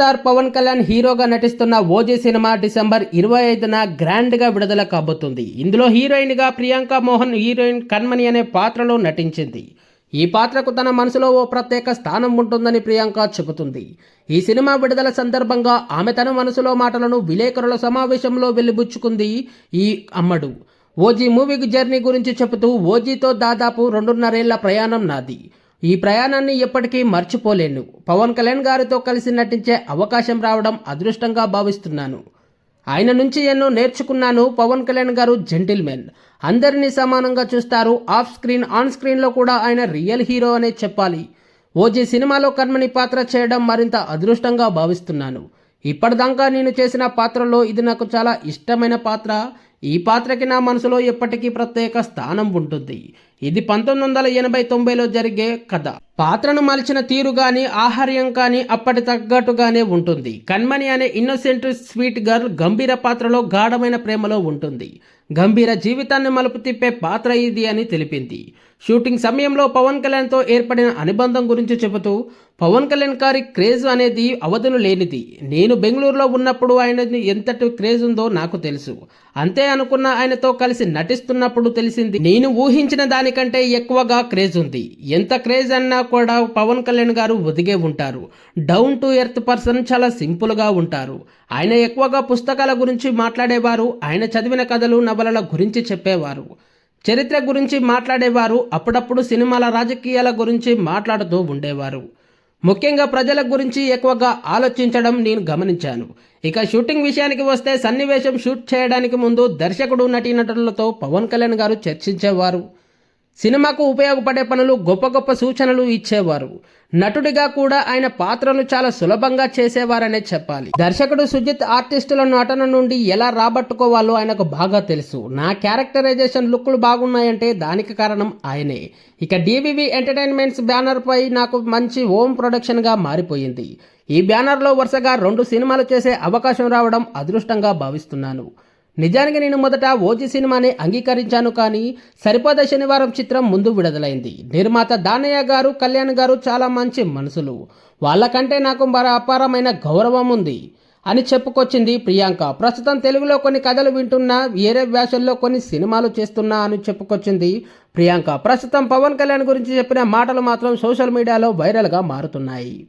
Star Pawan Kalyan హీరోగా నటిస్తున్న OG cinema December ఇరవై ఐదున గ్రాండ్గా విడుదల కాబోతుంది. ఇందులో హీరోయిన్గా ప్రియాంక మోహన్ హీరోయిన్ కన్మణి అనే పాత్రలో నటించింది. ఈ పాత్రకు తన మనసులో ఓ ప్రత్యేక స్థానం ఉంటుందని ప్రియాంక చెబుతుంది. ఈ సినిమా విడుదల సందర్భంగా ఆమె తన మనసులో మాటలను విలేకరుల సమావేశంలో వెలిబుచ్చుకుంది ఈ అమ్మడు. ఓజీ మూవీకి జర్నీ గురించి చెబుతూ ఓజీతో దాదాపు రెండున్నరేళ్ళ ప్రయాణం నాది. ఈ ప్రయాణాన్ని ఎప్పటికీ మర్చిపోలేను. పవన్ కళ్యాణ్ గారితో కలిసి నటించే అవకాశం రావడం అదృష్టంగా భావిస్తున్నాను. ఆయన నుంచి ఎన్నో నేర్చుకున్నాను పవన్ కళ్యాణ్ గారు జెంటిల్మెన్. అందరినీ సమానంగా చూస్తారు ఆఫ్ స్క్రీన్ ఆన్ స్క్రీన్లో కూడా ఆయన రియల్ హీరో అనే చెప్పాలి. ఓజీ సినిమాలో కర్మని పాత్ర చేయడం మరింత అదృష్టంగా భావిస్తున్నాను. ఇప్పటిదాకా నేను చేసిన పాత్రలో ఇది నాకు చాలా ఇష్టమైన పాత్ర. ఈ పాత్రకి నా మనసులో ఎప్పటికీ ప్రత్యేక స్థానం ఉంటుంది. ఇది పంతొమ్మిది వందల ఎనభై తొంభైలో జరిగే కథ. పాత్రను మలిచిన తీరు కానీ ఆహార్యం కానీ అప్పటి తగ్గట్టుగానే ఉంటుంది. కన్మణి అనే ఇన్నోసెంట్ స్వీట్ గర్ల్ గంభీర పాత్రలో గాఢమైన ప్రేమలో ఉంటుంది. గంభీర జీవితాన్ని మలుపు తిప్పే పాత్ర ఇది అని తెలిపింది. షూటింగ్ సమయంలో పవన్ కళ్యాణ్తో ఏర్పడిన అనుబంధం గురించి చెబుతూ పవన్ కళ్యాణ్ గారి క్రేజ్ అనేది అవధులు లేనిది. నేను బెంగళూరులో ఉన్నప్పుడు ఆయన ఎంతటి క్రేజ్ ఉందో నాకు తెలుసు. అంతే అనుకున్న ఆయనతో కలిసి నటిస్తున్నప్పుడు తెలిసింది నేను ఊహించిన దానికంటే ఎక్కువగా క్రేజ్ ఉంది. ఎంత క్రేజ్ అన్నా కూడా పవన్ కళ్యాణ్ గారు ఒదిగే ఉంటారు. డౌన్ టు ఎర్త్ పర్సన్ చాలా సింపుల్గా ఉంటారు. ఆయన ఎక్కువగా పుస్తకాల గురించి మాట్లాడేవారు ఆయన చదివిన కథలు నవలల గురించి చెప్పేవారు. చరిత్ర గురించి మాట్లాడేవారు అప్పుడప్పుడు సినిమాల రాజకీయాల గురించి మాట్లాడుతూ ఉండేవారు. ముఖ్యంగా ప్రజల గురించి ఎక్కువగా ఆలోచించడం నేను గమనించాను. ఇక షూటింగ్ విషయానికి వస్తే సన్నివేశం షూట్ చేయడానికి ముందు దర్శకుడు నటీనటులతో పవన్ కళ్యాణ్ గారు చర్చించేవారు. సినిమాకు ఉపయోగపడే పనులు గొప్ప గొప్ప సూచనలు ఇచ్చేవారు. నటుడిగా కూడా ఆయన పాత్రలు చాలా సులభంగా చేసేవారనే చెప్పాలి. దర్శకుడు సుజిత్ ఆర్టిస్టుల నటన నుండి ఎలా రాబట్టుకోవాలో ఆయనకు బాగా తెలుసు. నా క్యారెక్టరైజేషన్ లుక్లు బాగున్నాయంటే దానికి కారణం ఆయనే. ఇక డివివి ఎంటర్టైన్మెంట్స్ బ్యానర్పై నాకు మంచి హోమ్ ప్రొడక్షన్గా మారిపోయింది. ఈ బ్యానర్లో వరుసగా రెండు సినిమాలు చేసే అవకాశం రావడం అదృష్టంగా భావిస్తున్నాను. నిజానికి నేను మొదట ఓజీ సినిమాని అంగీకరించాను కానీ సరిపద శనివారం చిత్రం ముందు విడుదలైంది. నిర్మాత దానయ్య గారు కళ్యాణ్ గారు చాలా మంచి మనసులు. వాళ్ళకంటే నాకు మరో అపారమైన గౌరవం ఉంది అని చెప్పుకొచ్చింది ప్రియాంక. ప్రస్తుతం తెలుగులో కొన్ని కథలు వింటున్నా వేరే భాషల్లో కొన్ని సినిమాలు చేస్తున్నా అని చెప్పుకొచ్చింది ప్రియాంక. ప్రస్తుతం పవన్ కళ్యాణ్ గురించి చెప్పిన మాటలు మాత్రం సోషల్ మీడియాలో వైరల్గా మారుతున్నాయి.